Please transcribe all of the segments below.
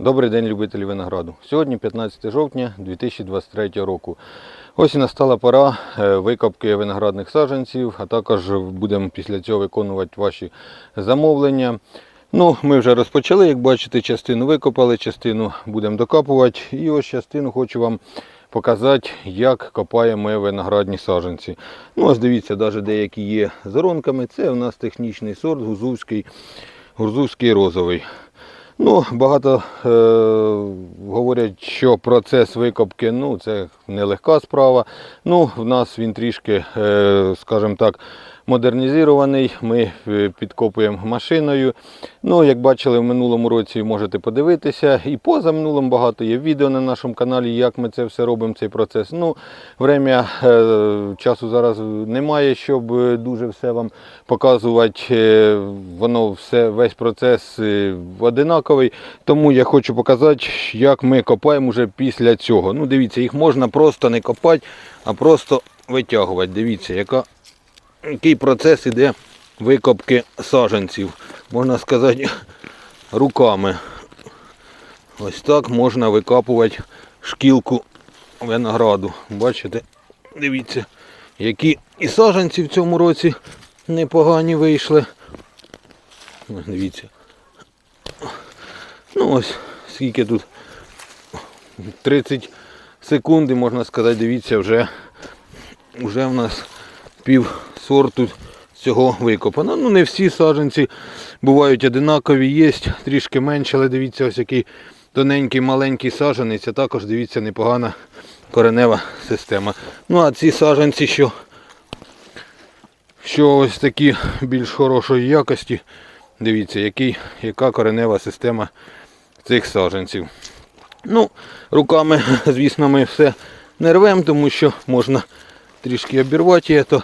Добрий день, любителі винограду. Сьогодні 15 жовтня 2023 року. Ось і настала пора е, викопки виноградних саджанців, а також будемо після цього виконувати ваші замовлення. Ну, Ми вже розпочали, як бачите, частину викопали, частину будемо докапувати. І ось частину хочу вам показати, як копаємо ми виноградні саджанці. Ну, ось дивіться, навіть деякі є заронками. Це у нас технічний сорт гузовський, гурзувський розовий. Ну, Багато е, говорять, що процес викопки ну, це нелегка справа. Ну, В нас він трішки, е, скажімо так, модернізований. Ми е, підкопуємо машиною. Ну, Як бачили в минулому році, можете подивитися. І поза минулим багато є відео на нашому каналі, як ми це все робимо, цей процес. Ну, Время е, часу зараз немає, щоб е, дуже все вам показувати. Воно все, весь процес одинаковий. Тому я хочу показати, як ми копаємо вже після цього. Ну, дивіться, їх можна просто не копати, а просто витягувати. Дивіться, яка, який процес іде викопки саджанців. Можна сказати, руками. Ось так можна викапувати шкілку винограду. Бачите, дивіться, які і саджанці в цьому році непогані вийшли. Дивіться. Ну ось скільки тут 30 секунд, можна сказати, дивіться, вже, вже в нас пів сорту цього викопано. Ну не всі саджанці бувають одинакові, є трішки менше, але дивіться, ось який тоненький маленький саджанець, а також дивіться непогана коренева система. Ну а ці саджанці, що, що ось такі більш хорошої якості, дивіться, який, яка коренева система цих саджанців. Ну, руками, звісно, ми все не рвемо, тому що можна трішки обірвати її, то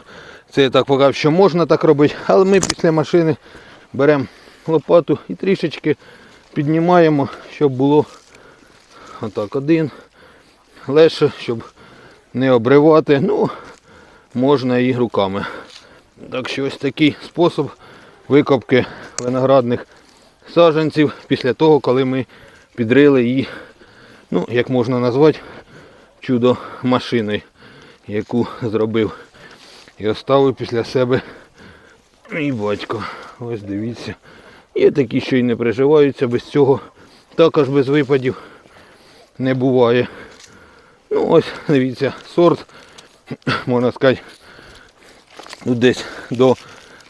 це так показав, що можна так робити, але ми після машини беремо лопату і трішечки піднімаємо, щоб було отак один легше, щоб не обривати. Ну, можна і руками. Так що ось такий спосіб викопки виноградних саджанців після того, коли ми підрили її, ну, як можна назвати, чудо машиною, яку зробив. І оставив після себе мій батько. Ось дивіться. Є такі, що й не приживаються без цього. Також без випадів не буває. Ну ось, дивіться, сорт, можна сказати, ну, десь до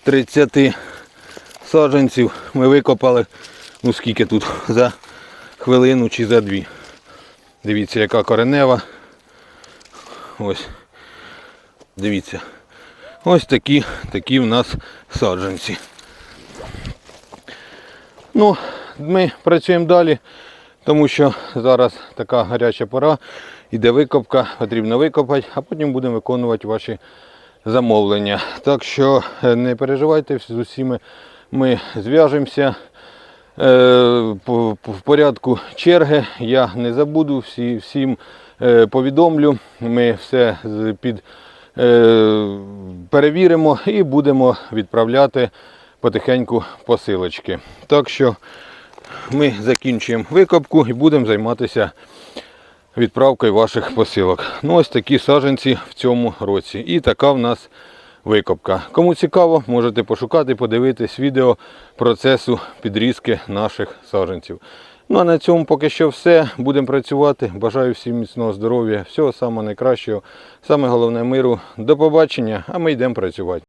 30 саджанців ми викопали, ну скільки тут, за хвилину чи за дві. Дивіться, яка коренева. Ось. Дивіться. Ось такі, такі в нас саджанці. Ну, ми працюємо далі, тому що зараз така гаряча пора, іде викопка, потрібно викопати, а потім будемо виконувати ваші замовлення. Так що е, не переживайте, з усіми ми зв'яжемося. Е, В порядку черги я не забуду, всі, всім е, повідомлю. Ми все під, перевіримо і будемо відправляти потихеньку посилочки. Так що ми закінчуємо викопку і будемо займатися відправкою ваших посилок. Ну ось такі саджанці в цьому році. І така в нас викопка. Кому цікаво, можете пошукати, подивитись відео процесу підрізки наших саджанців. Ну а на цьому поки що все. Будемо працювати. Бажаю всім міцного здоров'я, всього самого найкращого, саме головне миру. До побачення, а ми йдемо працювати.